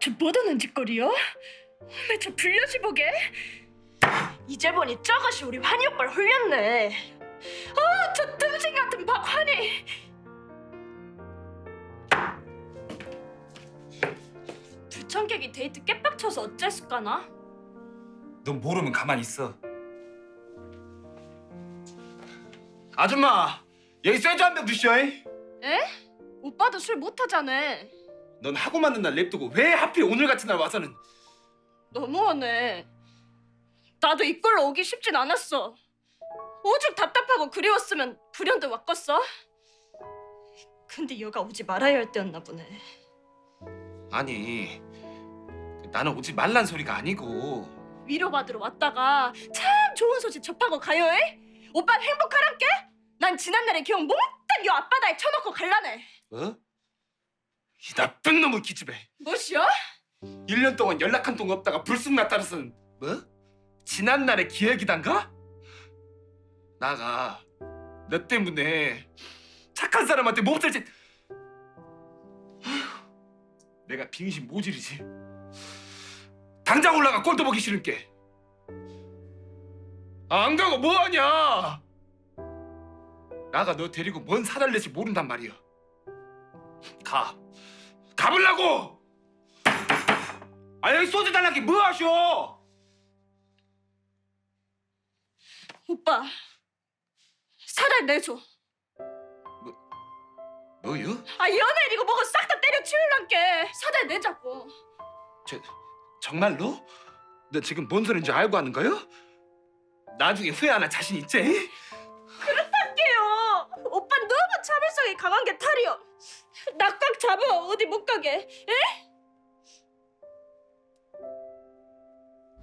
저 뭐하는 짓거리요? 왜저 불려시 보게? 이제 보니 저것이 우리 환희 오빠를 홀렸네. 아, 저 뜸신 같은 박환희. 두천객이 데이트 깨빡쳐서 어째을까나? 넌 모르면 가만히 있어. 아줌마 여기 쇠주 한 병 주시오. 에? 오빠도 술 못하잖아. 넌 하고 맞는 날 냅두고 왜 하필 오늘 같은 날 와서는 너무하네. 나도 이꼴로 오기 쉽진 않았어. 오죽 답답하고 그리웠으면 불현듯 왔겠어. 근데 여가 오지 말아야 할 때였나 보네. 아니 나는 오지 말란 소리가 아니고 위로받으러 왔다가 참 좋은 소식 접하고 가요에? 오빠 행복하란께? 난 지난날의 기억 몽땅 요 앞바다에 쳐놓고 갈라네. 뭐? 이 나쁜 놈의 기집애 뭐시여? 1년 동안 연락 한 통 없다가 불쑥 나타나서는 뭐? 지난날의 기억이단가? 나가 너 때문에 착한 사람한테 몹쓸 짓 아휴, 내가 빙신 모질이지 당장 올라가 꼴도 보기 싫은게 아, 안 가고 뭐하냐 나가 너 데리고 뭔 사달 낼지 모른단 말이야 가 가볼라고 아 여기 소주 달라기 뭐 하셔 오빠 사달 내줘. 뭐요? 아 연애 이거 뭐고 싹 다 때려 치울란께 사달 내자고. 저, 정말로? 너 지금 뭔 소린지 알고 하는 거요? 나중에 후회 안 할 자신 있지? 할게요. 오빠 너무 참을성이 강한 게 탈이요. 나 꽉 잡아 어디 못 가게. 에?